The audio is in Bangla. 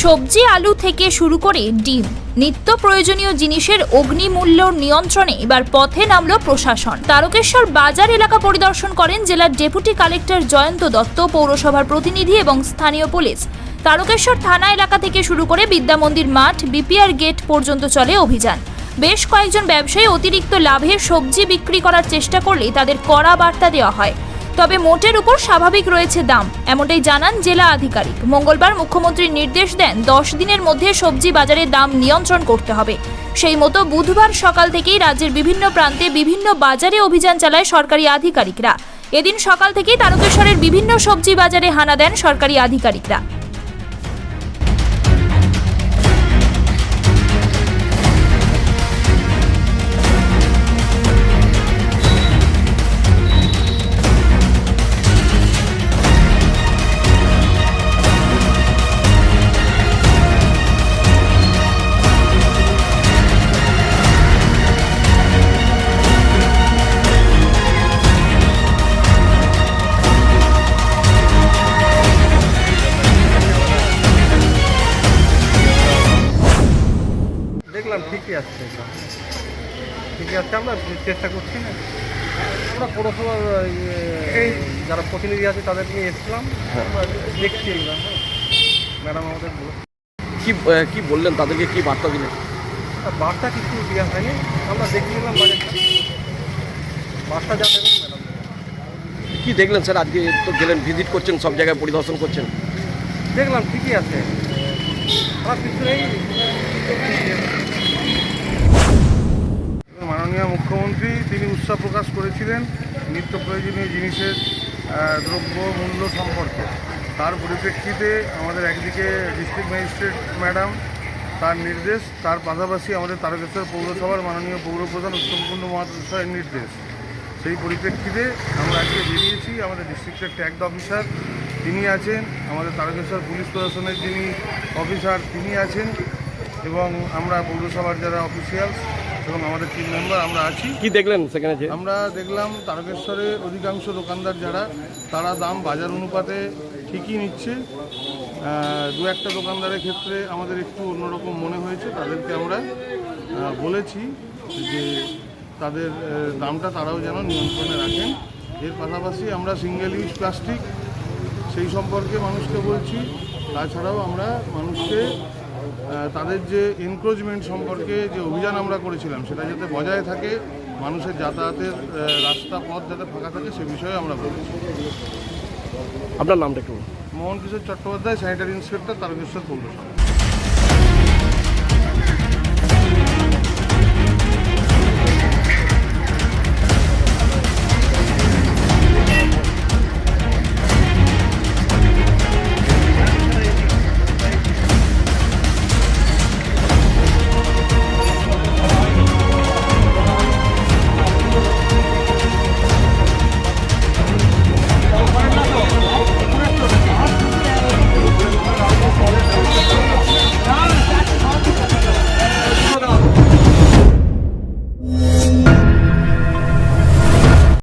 সবজি, আলু থেকে শুরু করে ডিম। নিত্য প্রয়োজনীয় জিনিসের অগ্নিমূল্য নিয়ন্ত্রণে এবার পথে নামল প্রশাসন। তারকেশ্বর বাজার এলাকা পরিদর্শন করেন জেলার ডেপুটি কালেক্টর জয়ন্ত দত্ত, পৌরসভার প্রতিনিধি এবং স্থানীয় পুলিশ। তারকেশ্বর থানা এলাকা থেকে শুরু করে বিদ্যামন্দির মাঠ, বিপিআর গেট পর্যন্ত চলে অভিযান। বেশ কয়েকজন ব্যবসায়ী অতিরিক্ত লাভে সবজি বিক্রি করার চেষ্টা করলেই তাদের কড়া বার্তা দেওয়া হয়। তবে মোটের উপর স্বাভাবিক রয়েছে দাম, এমনটাই জানান জেলা আধিকারিক। মঙ্গলবার মুখ্যমন্ত্রী নির্দেশ দেন, দশ দিনের মধ্যে সবজি বাজারে দাম নিয়ন্ত্রণ করতে হবে। সেই মতো বুধবার সকাল থেকেই রাজ্যের বিভিন্ন প্রান্তে বিভিন্ন বাজারে অভিযান চালায় সরকারি আধিকারিকরা। এদিন সকাল থেকেই তারকেশ্বরের বিভিন্ন সবজি বাজারে হানা দেন সরকারি আধিকারিকরা। ঠিকই আছে ঠিকই আছে আমরা চেষ্টা করছি না। আমরা পৌরসভার যারা প্রতিনিধি আছে তাদের নিয়ে এসেছিলাম। আমরা দেখছি এগুলো ম্যাডাম আমাদের কি কি বললেন? তাদেরকে কি বার্তা দিলেন? বার্তা কিছু দেওয়া হয়নি। আমরা দেখে নিলাম বার্তা যা দেবেন ম্যাডাম। কি দেখলেন স্যার? আজকে তো গেলেন ভিজিট করছেন সব জায়গায় পরিদর্শন করছেন। দেখলাম ঠিকই আছে। আমার কিছু নেই। মাননীয় মুখ্যমন্ত্রী, তিনি উৎসাহ প্রকাশ করেছিলেন নিত্য প্রয়োজনীয় জিনিসের দ্রব্য মূল্য সম্পর্কে। তার পরিপ্রেক্ষিতে আমাদের একদিকে ডিস্ট্রিক্ট ম্যাজিস্ট্রেট ম্যাডাম তার নির্দেশ, তার পাশাপাশি আমাদের তারকেশ্বর পৌরসভার মাননীয় পৌরপ্রধান উত্তমপূর্ণ মহাশয়ের নির্দেশ। সেই পরিপ্রেক্ষিতে আমরা আজকে বেরিয়েছি, আমাদের ডিস্ট্রিক্টের ট্যাগড অফিসার তিনি আছেন, আমাদের তারকেশ্বর পুলিশ প্রশাসনের যিনি অফিসার তিনি আছেন। এবং আমরা পৌরসভার যারা অফিসিয়ালস এবং আমাদের টিম মেম্বার আমরা আছি। কি দেখলেন সেখানে যে? আমরা দেখলাম তারকেশ্বরের অধিকাংশ দোকানদার যারা তারা দাম বাজার অনুপাতে ঠিকই নিচ্ছে। দু একটা দোকানদারের ক্ষেত্রে আমাদের একটু অন্যরকম মনে হয়েছে। তাদেরকে আমরা বলেছি যে তাদের দামটা তারাও যেন নিয়ন্ত্রণে রাখেন। এর পাশাপাশি আমরা সিঙ্গেল ইউজ প্লাস্টিক সেই সম্পর্কে মানুষকে বলছি। তাছাড়াও আমরা মানুষকে তাদের যে এনক্রোচমেন্ট সম্পর্কে যে অভিযান আমরা করেছিলাম সেটা যাতে বজায় থাকে মানুষের যাতায়াতের রাস্তা পথ যাতে ফাঁকা থাকে সে বিষয়ে আমরা বলেছি আপনার নামটা একটু। মোহন কিশোর চট্টোপাধ্যায় স্যানিটারি ইন্সপেক্টর তারকেশ্বর পৌরসভা